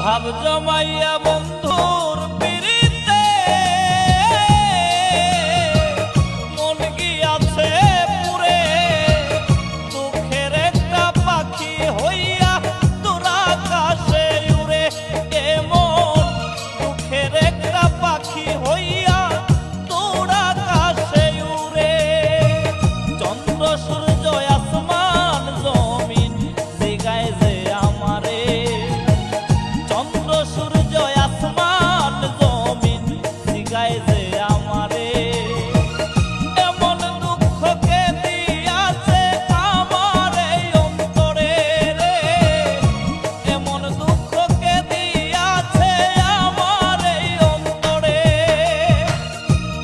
ভাব জমাইয়া বন্ধুর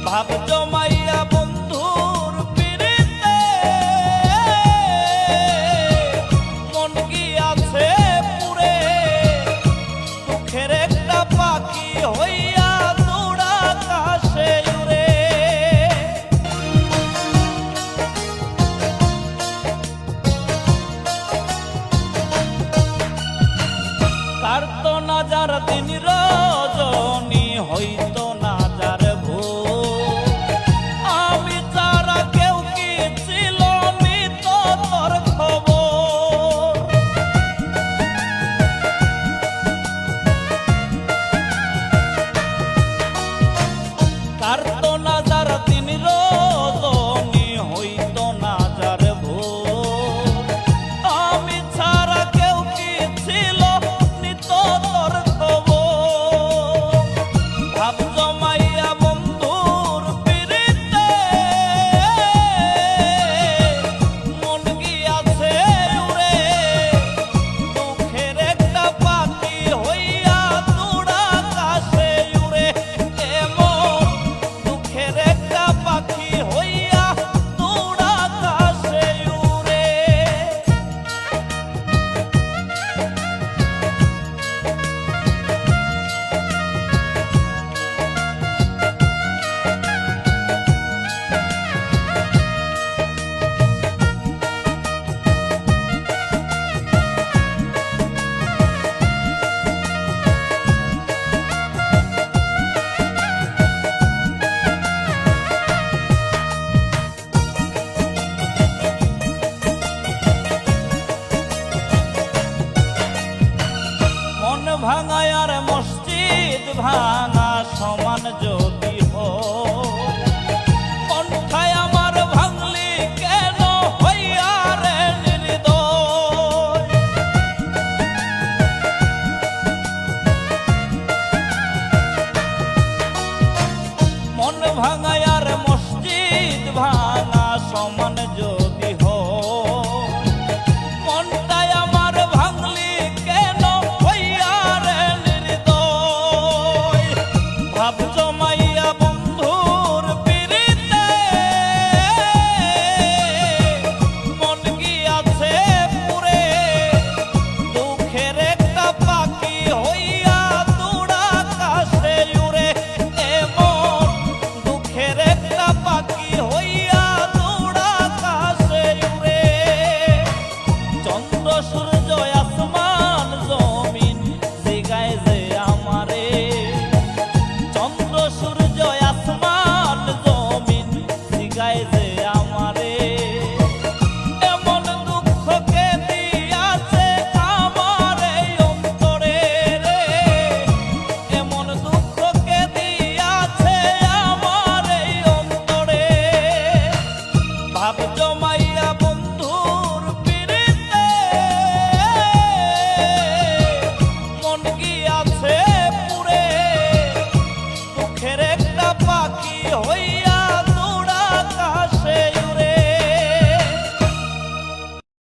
ভাব জমাইয়া বন্ধুর পিড়িতে। মন আছে পুরে দুঃখের পাখি হইয়া দৌড়া কাশে উড়ে। কার তো না ভাঙা সমান যদি হো আমার ভাঙলি কেন হইয়া রে মন ভাঙা